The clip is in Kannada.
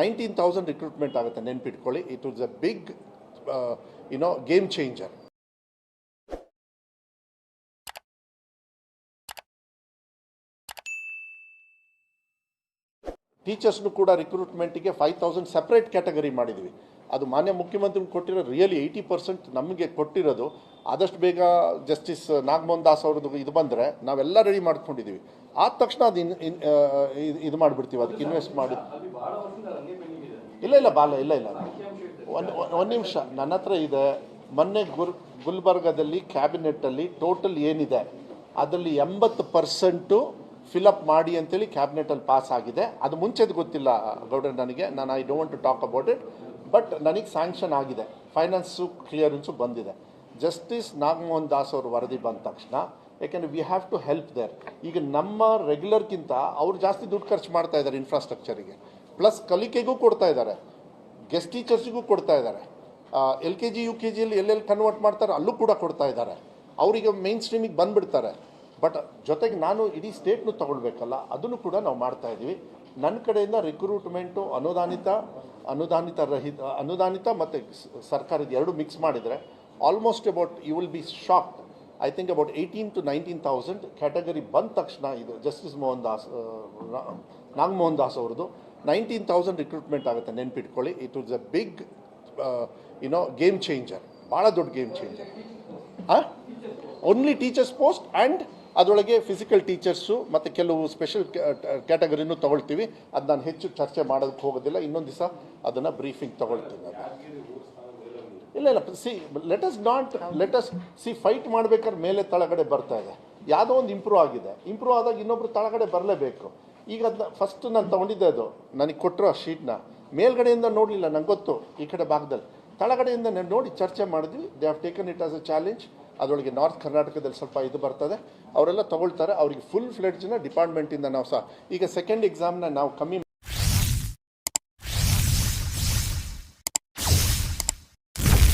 ನೈನ್ಟೀನ್ ತೌಸಂಡ್ ರಿಕ್ರೂಟ್ಮೆಂಟ್ ಆಗುತ್ತೆ, ನೆನ್ಪಿಟ್ಕೊಳ್ಳಿ. It was a big you know game changer ಟೀಚರ್ಸ್ನು ಕೂಡ ರಿಕ್ರೂಟ್ಮೆಂಟಿಗೆ ಫೈವ್ ತೌಸಂಡ್ ಸಪ್ರೇಟ್ ಕ್ಯಾಟಗರಿ ಮಾಡಿದ್ವಿ. ಅದು ಮಾನ್ಯ ಮುಖ್ಯಮಂತ್ರಿ ಕೊಟ್ಟಿರೋ ರಿಯಲಿ ಏಯ್ಟಿ ಪರ್ಸೆಂಟ್ ನಮಗೆ ಕೊಟ್ಟಿರೋದು. ಆದಷ್ಟು ಬೇಗ ಜಸ್ಟಿಸ್ ನಾಗಮೋಹನ್ ದಾಸ್ ಅವ್ರದ್ದು ಇದು ಬಂದರೆ ನಾವೆಲ್ಲ ರೆಡಿ ಮಾಡ್ಕೊಂಡಿದ್ದೀವಿ ಆದ ತಕ್ಷಣ ಅದು ಇನ್ ಇನ್- ಇದು- ಮಾಡಿಬಿಡ್ತೀವಿ, ಅದಕ್ಕೆ ಇನ್ವೆಸ್ಟ್ ಮಾಡಿ. ಇಲ್ಲ ಇಲ್ಲ, ಬಾಲ, ಇಲ್ಲ ಇಲ್ಲ. ಒಂದು ಒಂದು ನಿಮಿಷ. ನನ್ನ ಹತ್ರ ಇದೆ. ಮೊನ್ನೆ ಗುರ್ ಗುಲ್ಬರ್ಗದಲ್ಲಿ ಕ್ಯಾಬಿನೆಟ್ಟಲ್ಲಿ ಟೋಟಲ್ ಏನಿದೆ, ಅದರಲ್ಲಿ ಎಂಬತ್ತು ಪರ್ಸೆಂಟು ಫಿಲಪ್ ಮಾಡಿ ಅಂತೇಳಿ ಕ್ಯಾಬಿನೆಟಲ್ಲಿ ಪಾಸ್ ಆಗಿದೆ. ಅದು ಮುಂಚೆದು ಗೊತ್ತಿಲ್ಲ, ಗೌಡ್ರೆ, ನನಗೆ. ನಾನು I don't to talk about it but ನನಗೆ ಸ್ಯಾಂಕ್ಷನ್ ಆಗಿದೆ. ಫೈನಾನ್ಸು ಕ್ಲಿಯರೆನ್ಸು ಬಂದಿದೆ. ಜಸ್ಟಿಸ್ ನಾಗಮೋಹನ್ ದಾಸ್ ಅವರು ವರದಿ ಬಂದ ತಕ್ಷಣ ಯಾಕೆಂದರೆ we have to help there ಈಗ ನಮ್ಮ ರೆಗ್ಯುಲರ್ಗಿಂತ ಅವ್ರು ಜಾಸ್ತಿ ದುಡ್ಡು ಖರ್ಚು ಮಾಡ್ತಾ ಇದ್ದಾರೆ ಇನ್ಫ್ರಾಸ್ಟ್ರಕ್ಚರಿಗೆ ಪ್ಲಸ್ ಕಲಿಕೆಗೂ ಕೊಡ್ತಾ ಇದ್ದಾರೆ ಗೆಸ್ಟ್ ಟೀಚರ್ಸಿಗೂ ಕೊಡ್ತಾ ಇದ್ದಾರೆ L K G U K ಜಿಯಲ್ಲಿ ಎಲ್ಲೆಲ್ಲಿ ಕನ್ವರ್ಟ್ ಮಾಡ್ತಾರೆ ಅಲ್ಲೂ ಕೂಡ ಕೊಡ್ತಾ ಇದ್ದಾರೆ ಅವರಿಗೆ ಮೇನ್ ಸ್ಟ್ರೀಮಿಗೆ ಬಂದುಬಿಡ್ತಾರೆ. ಬಟ್ ಜೊತೆಗೆ ನಾನು ಇಡೀ ಸ್ಟೇಟ್ನು ತಗೊಳ್ಬೇಕಲ್ಲ, ಅದನ್ನು ಕೂಡ ನಾವು ಮಾಡ್ತಾ ಇದ್ದೀವಿ. ನನ್ನ ಕಡೆಯಿಂದ ರಿಕ್ರೂಟ್ಮೆಂಟು ಅನುದಾನಿತ ಅನುದಾನಿತ ರಹಿತ, ಅನುದಾನಿತ ಮತ್ತು ಸರ್ಕಾರದ ಎರಡು ಮಿಕ್ಸ್ ಮಾಡಿದರೆ almost about you will be shocked I think about eighteen to nineteen thousand category ಬಂದ ತಕ್ಷಣ ಇದು ಜಸ್ಟಿಸ್ ಮೋಹನ್ ದಾಸ್ ನಾಗಮೋಹನ್ ದಾಸ್ ಅವ್ರದ್ದು. ನೈನ್ಟೀನ್ ತೌಸಂಡ್ ರಿಕ್ರೂಟ್ಮೆಂಟ್ ಆಗುತ್ತೆ, ನೆನ್ಪಿಟ್ಕೊಳ್ಳಿ. It was a big you know game changer ಭಾಳ ದೊಡ್ಡ ಗೇಮ್ ಚೇಂಜರ್ ಹಾಂ ಓನ್ಲಿ ಟೀಚರ್ಸ್ ಪೋಸ್ಟ್ ಆ್ಯಂಡ್ ಅದರೊಳಗೆ ಫಿಸಿಕಲ್ ಟೀಚರ್ಸು ಮತ್ತು ಕೆಲವು ಸ್ಪೆಷಲ್ ಕ್ಯಾಟಗರಿನೂ ತೊಗೊಳ್ತೀವಿ. ಅದು ನಾನು ಹೆಚ್ಚು ಚರ್ಚೆ ಮಾಡೋದಕ್ಕೆ ಹೋಗೋದಿಲ್ಲ. ಇನ್ನೊಂದು ದಿವಸ ಅದನ್ನು ಬ್ರೀಫಿಂಗ್ ತೊಗೊಳ್ತೀನಿ. ನಾನು ಇಲ್ಲ ಇಲ್ಲ see let us not let us see fight ಮಾಡ್ಬೇಕಾದ್ರೆ ಮೇಲೆ ತಳಗಡೆ ಬರ್ತಾ ಇದೆ. ಯಾವುದೋ ಒಂದು ಇಂಪ್ರೂವ್ ಆಗಿದೆ. ಇಂಪ್ರೂವ್ ಆದಾಗ ಇನ್ನೊಬ್ರು ತಳಗಡೆ ಬರಲೇಬೇಕು. ಈಗ ಅದನ್ನ ಫಸ್ಟ್ ನಾನು ತೊಗೊಂಡಿದ್ದೆ ಅದು. ನನಗೆ ಕೊಟ್ಟರು ಆ ಶೀಟ್ನ. ಮೇಲ್ಗಡೆಯಿಂದ ನೋಡಲಿಲ್ಲ, ನಂಗೆ ಗೊತ್ತು ಈ ಕಡೆ ಭಾಗದಲ್ಲಿ. ತಳಗಡೆಯಿಂದ ನಾನು ನೋಡಿ ಚರ್ಚೆ ಮಾಡಿದ್ವಿ. They have taken it as a challenge ಅದರೊಳಗೆ ನಾರ್ತ್ ಕರ್ನಾಟಕದಲ್ಲಿ ಸ್ವಲ್ಪ ಇದು ಬರ್ತದೆ. ಅವರೆಲ್ಲ ತೊಗೊಳ್ತಾರೆ. ಅವ್ರಿಗೆ ಫುಲ್ ಫ್ಲೆಡ್ಜ್ನ ಡಿಪಾರ್ಟ್ಮೆಂಟಿಂದ ನಾವು ಸಹ. ಈಗ ಸೆಕೆಂಡ್ ಎಕ್ಸಾಮ್ನ ನಾವು ಕಮ್ಮಿ